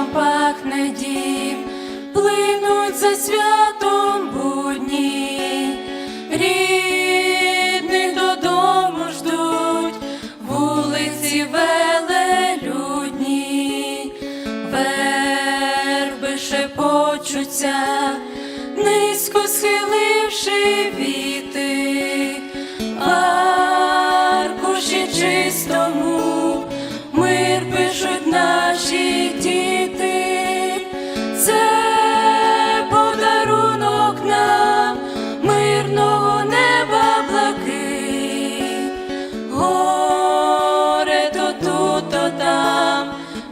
немає дім, плинуть за святом будні, рідних додому ждуть, вулиці велелюдні, верби шепочуться,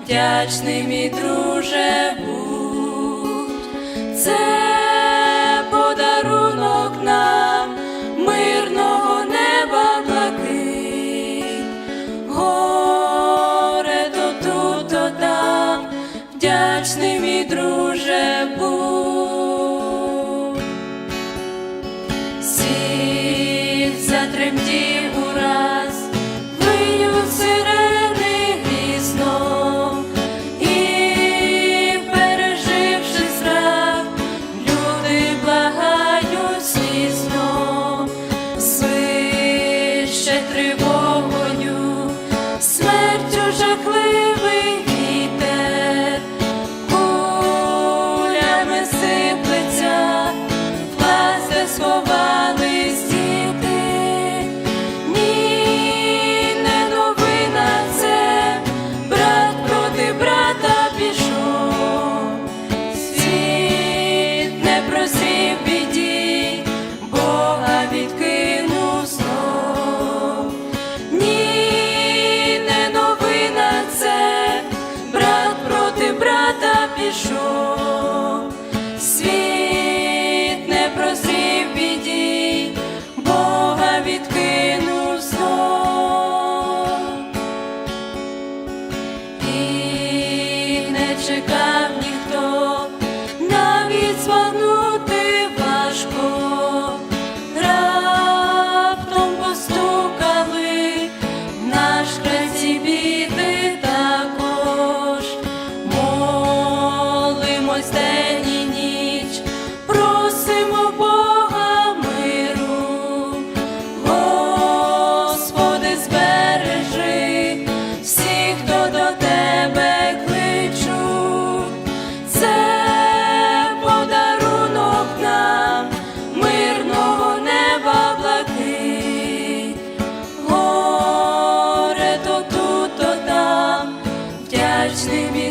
вдячний мій друже будь, це подарунок нам мирного неба блакить, горе то тут, то там, вдячний мій друже будь. Всіх затремтів чекав ніхто, навіть званути важко, раптом постукали наш краці біди також, молимось день і каждый миг.